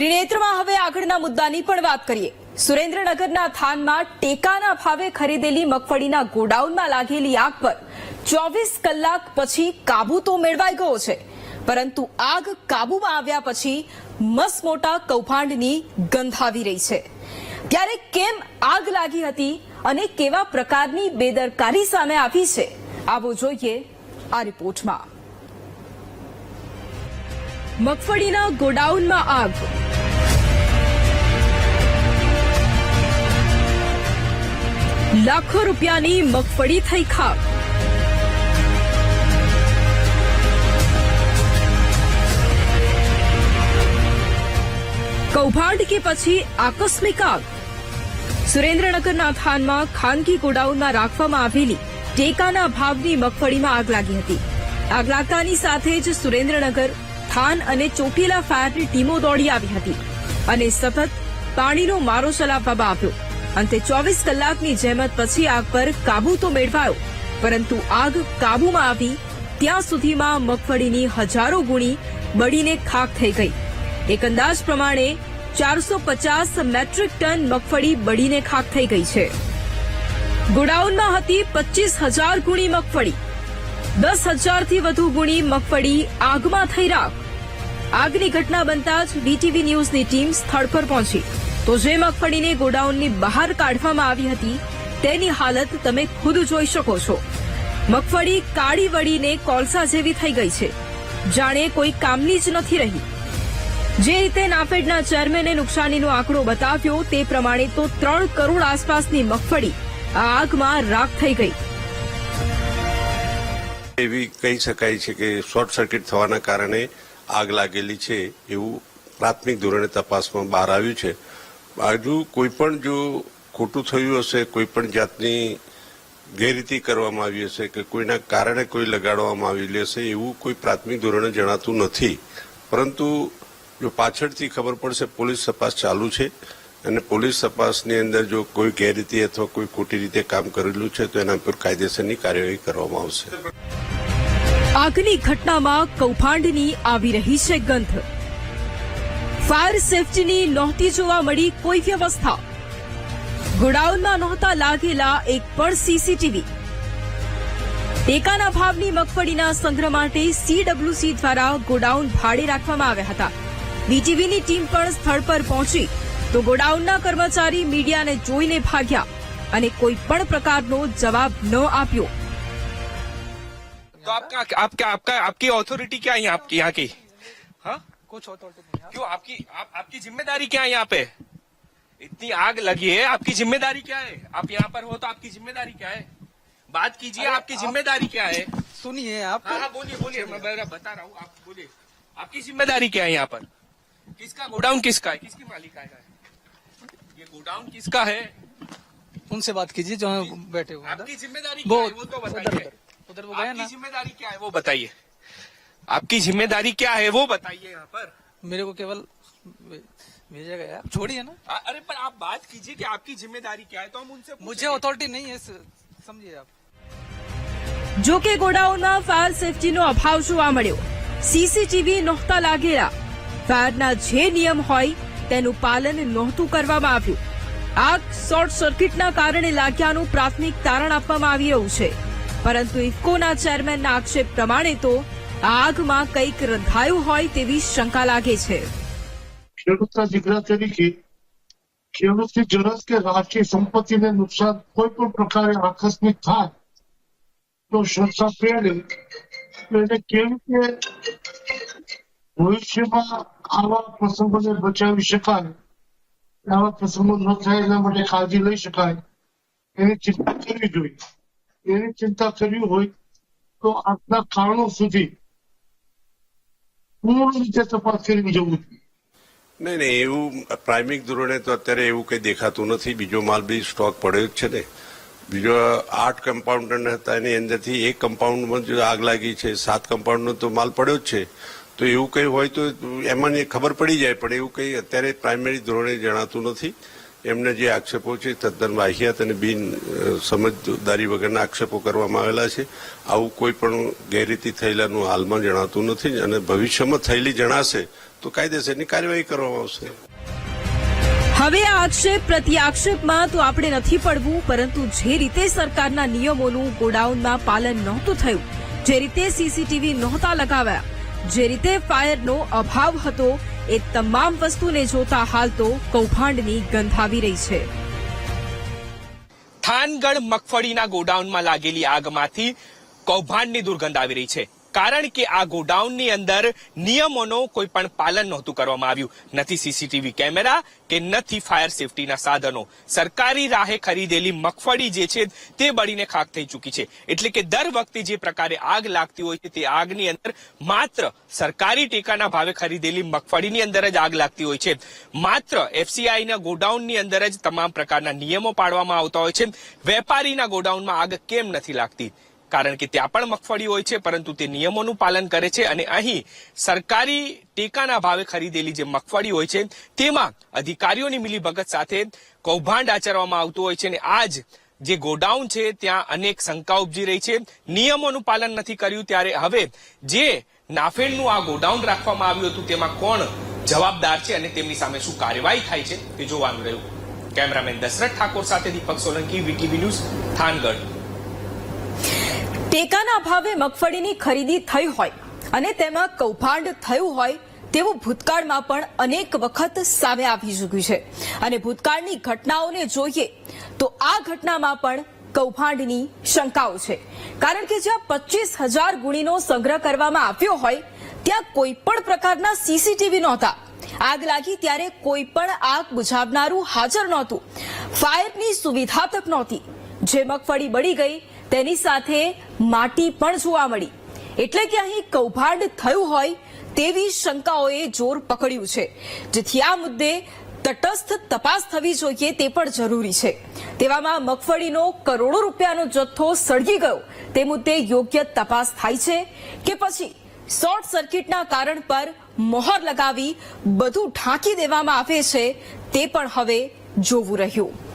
ત્રિનેત્રમાં હવે આગળના મુદ્દાની પણ વાત કરીએ. સુરેન્દ્રનગરના થાનમાં ટેકાના ભાવે ખરીદેલી મગફળીના ગોડાઉનમાં લાગેલી આગ પર ચોવીસ કલાક પછી કાબુ તો મેળવાઈ ગયો છે. પરંતુ આગ કાબુમાં આવ્યા પછી મસમોટા કૌભાંડની ગંધ આવી રહી છે. ત્યારે કેમ આગ લાગી હતી અને કેવા પ્રકારની બેદરકારી સામે આવી છે? આવો જોઈએ આ રિપોર્ટમાં. મગફળીના ગોડાઉનમાં આગ. લાખો રૂપિયાની મગફળી થઈ ખાક. કૌભાંડ કે પછી આકસ્મિક આગ. સુરેન્દ્રનગરના થાનમાં ખાનગી ગોડાઉનમાં રાખવામાં આવેલી ટેકાના ભાવની મગફળીમાં આગ લાગી હતી. આગ લાગતાની સાથે જ સુરેન્દ્રનગર થાન અને ચોટીલા ફાયરની ટીમો દોડી આવી હતી અને સતત પાણીનો મારો ચલાવવામાં આવ્યો અંતે ચોવીસ કલાકની જહેમત પછી આગ પર કાબુ તો મેળવાયો, પરંતુ આગ કાબુમાં આવી ત્યાં સુધીમાં મગફળીની હજારો ગુણી બળીને ખાક થઈ ગઈ. એક અંદાજ પ્રમાણે ચારસો પચાસ મેટ્રિક ટન મગફળી બળીને ખાક થઈ ગઈ છે. ગોડાઉનમાં હતી પચીસ હજાર ગુણી મગફળી. દસ હજારથી વધુ ગુણી મગફળી આગમાં થઈ રાખ. આગની ઘટના બનતા જ ડીટીવી ન્યૂઝની ટીમ સ્થળ પર પહોંચી. તો જે મગફળીને ગોડાઉનની બહાર કાઢવામાં આવી હતી, તેની હાલત તમે ખુદ જોઈ શકો છો. મગફળી કાળી વળીને કોલસા જેવી થઈ ગઈ છે. જાણે કોઈ કામની જ નથી રહી. જે રીતે નાફેડના ચેરમેને નુકસાનીનો આંકડો બતાવ્યો, તે પ્રમાણે તો ત્રણ કરોડ આસપાસની મગફળી આ આગમાં રાખ થઈ ગઈ. એવી કહી શકાય છે કે શોર્ટ સર્કિટ થવાના કારણે આગ લાગેલી છે એવું પ્રાથમિક ધોરણે તપાસમાં બહાર આવ્યું છે. હજુ કોઈ પણ જો ખોટું થયું હશે, કોઈ પણ જાતની ગેરરીતિ કરવામાં આવી હશે કે કોઈના કારણે કોઈ લગાડવામાં આવેલી હશે એવું કોઈ પ્રાથમિક ધોરણે જણાતું નથી. પરંતુ જો પાછળથી ખબર પડશે, પોલીસ તપાસ ચાલુ છે અને પોલીસ તપાસની અંદર જો કોઈ ગેરરીતિ અથવા કોઈ ખોટી રીતે કામ કરેલું છે, તો એના પર કાયદેસરની કાર્યવાહી કરવામાં આવશે. આગની ઘટનામાં કૌભાંડની આવી રહી છે ગંધ. ફાયર સેફટીની નહોતી જોવા મળી કોઈ વ્યવસ્થા. ગોડાઉનમાં નહોતા લાગેલા એક પણ સીસીટીવી ટેકાના ભાવની મગફળીના સંગ્રહ માટે સીડબ્લ્યુસી દ્વારા ગોડાઉન ભાડે રાખવામાં આવ્યા હતા. બીટીવીની ટીમ પણ સ્થળ પર પહોંચી, તો ગોડાઉનના કર્મચારી મીડિયાને જોઈને ભાગ્યા અને કોઈ પણ પ્રકારનો જવાબ ન આપ્યો. तो आपका आपका आपका आपकी अथॉरिटी क्या है आपकी यहाँ की? हाँ? कुछ अथॉरिटी क्यों? आपकी आप, आपकी ज़िम्मेदारी क्या है यहाँ पे? इतनी आग लगी है। आपकी ज़िम्मेदारी क्या है? आप यहाँ पर हो तो आपकी ज़िम्मेदारी क्या है? बात कीजिए आपकी ज़िम्मेदारी क्या है? सुनिए आप हाँ हाँ बोलिए बोलिए मैं बता रहा हूँ आप बोलिए। आपकी ज़िम्मेदारी क्या है यहाँ पर? किसका गोडाउन किसका है? किसकी मालिकाना है ये गोडाउन किसका है? उनसे बात कीजिए जो बैठे हुए आपकी ज़िम्मेदारी है? वो तो बताइए। उधर उधर वो गए आपकी ना जिम्मेदारी क्या है वो बताइए आपकी जिम्मेदारी क्या है वो बताइए यहाँ पर मेरे को केवल भे- भेजा गया आप छोड़िए ना आ- अरे पर आप बात कीजिए कि आपकी जिम्मेदारी क्या है तो हम उनसे मुझे अथॉरिटी नहीं है स- समझिए आप જો કે ગોડાઉનમાં ફાયર સેફટીનો અભાવ જોવા મળ્યો સીસીટીવી નહોતા લાગેલા ફાયરના જે નિયમ હોય તેનું પાલન નહોતું કરવામાં આવ્યું આગ શોર્ટ સર્કિટના કારણે લાગ્યાનું પ્રાથમિક તારણ આપવામાં આવી રહ્યું છે પરંતુ ઇફકોના ચેરમેનના આક્ષેપ પ્રમાણે તો આગમાં કંઈક રંધાયું હોય તેવી શંકા લાગે છે. ખેડૂતના દીકરા તરીકે ખેડૂતની જરસ કે રાષ્ટ્રીય સંપત્તિને નુકસાન કોઈ પણ પ્રકારે આકસ્મિક થાય તો સંસ્થા પહેલે એને કેવી રીતે ભવિષ્યમાં આવા પ્રસંગોને બચાવી શકાય, આવા પ્રસંગો ન થાય એના માટે કાળજી લઈ શકાય એની ચિંતા કરવી જોઈએ. એની ચિંતા કરવી હોય તો આજના કારણો સુધી પૂર્ણ રીતે તપાસ કરી જવું જોઈએ. નહીં નહીં, એવું પ્રાઇમિક ધોરણે તો અત્યારે એવું કંઈ દેખાતું નથી. બીજો માલ બી સ્ટોક પડ્યો જ છે ને. બીજો આઠ કમ્પાઉન્ડર હતા, એની અંદરથી એક કમ્પાઉન્ડમાં જો આગ લાગી છે. સાત કમ્પાઉન્ડનો તો માલ પડ્યો જ છે. તો એવું કંઈ હોય તો એમાં ખબર પડી જાય, પણ એવું કંઈ અત્યારે પ્રાઇમરી ધોરણે જણાતું નથી. એમને જે આક્ષેપો છે, તદ્દન વાહિયાત અને બિન સમજદારી વગરના આક્ષેપો કરવામાં આવેલા છે. આવું કોઈ પણ ગેરરીતિ થયેલાનું હાલમાં જણાતું નથી અને ભવિષ્યમાં થયેલી જણાશે તો કાયદેસરની કાર્યવાહી કરવામાં આવશે. હવે આ આક્ષેપ આક્ષેપમાં તો આપણે નથી પડવું, પરંતુ જે રીતે સરકારના નિયમોનું ગોડાઉનમાં પાલન નહોતું થયું, જે રીતે સીસીટીવી નહોતા લગાવ્યા, જે રીતે ફાયરનો અભાવ હતો એ તમામ વસ્તુને જોતા હાલ તો કૌભાંડની ગંધ આવી રહી છે. થાનગઢ મગફળીના ગોડાઉનમાં લાગેલી આગમાંથી કૌભાંડની દુર્ગંધ આવી રહી છે. કારણ કે આ ગોડાઉનની અંદર નિયમોનો કોઈ પણ પાલન નહોતું કરવામાં આવ્યું. નથી સીસીટીવી કેમેરા કે નથી ફાયર સેફટીના સાધનો. સરકારી રાહે ખરીદેલી મગફળી જે છે તે બળીને ખાક થઈ ચૂકી છે. એટલે કે દર વખતે જે પ્રકારે આગ લાગતી હોય છે તે આગની અંદર માત્ર સરકારી ટેકાના ભાવે ખરીદેલી મગફળીની અંદર જ આગ લાગતી હોય છે. માત્ર એફસીઆઈના ગોડાઉનની અંદર જ તમામ પ્રકારના નિયમો પાડવામાં આવતા હોય છે. વેપારીના ગોડાઉનમાં આગ કેમ નથી લાગતી? કારણ કે ત્યાં પણ મગફળી હોય છે, પરંતુ તે નિયમોનું પાલન કરે છે અને અહીં સરકારી ટેકાના ભાવે ખરીદેલી જે મગફળી હોય છે, તેમાં અધિકારીઓની મિલીભગત સાથે કૌભાંડ આચરવામાં આવતું હોય છે અને આજ જે ગોડાઉન છે, ત્યાં અનેક શંકા ઉપજી રહી છે. નિયમોનું પાલન નથી કર્યું, ત્યારે હવે જે નાફેડનું આ ગોડાઉન રાખવામાં આવ્યું હતું, તેમાં કોણ જવાબદાર છે અને તેમની સામે શું કાર્યવાહી થાય છે, તે જોવાનું રહ્યું. કેમેરામેન દશરથ ઠાકોર સાથે દીપક સોલંકી, વીટીવી ન્યૂઝ, થાનગઢ. ટેકાના ભાવે મગફળીની ખરીદી થઈ હોય અને તેમાં કૌભાંડ થયું હોય તેવું ભૂતકાળમાં પણ અનેક વખત સામે આવી ચૂક્યું છે. અને ભૂતકાળની ઘટનાઓને જોઈએ તો આ ઘટનામાં પણ કૌભાંડની શંકાઓ છે. કારણ કે જ્યાં પચીસ હજાર ગુણીનો સંગ્રહ કરવામાં આવ્યો હોય, ત્યાં કોઈ પણ પ્રકારના સીસીટીવી નહોતા. આગ લાગી ત્યારે કોઈ પણ આગ બુઝાવનારું હાજર નહોતું. ફાયરની સુવિધા તક નહોતી. જે મગફળી બળી ગઈ તેની સાથે માટી પણ જોવા મળી. એટલે કે અહીં કૌભાંડ થયું હોય તેવી શંકાઓએ જોર પકડ્યું છે. જેથી આ મુદ્દે તટસ્થ તપાસ થવી જોઈએ તે પણ જરૂરી છે. તેવામાં મગફળીનો કરોડો રૂપિયાનો જથ્થો સળગી ગયો. તે મુદ્દે યોગ્ય તપાસ થાય છે કે પછી શોર્ટ સર્કિટના કારણ પર મોહર લગાવી બધું ઢાંકી દેવામાં આવે છે તે પણ હવે જોવું રહ્યું.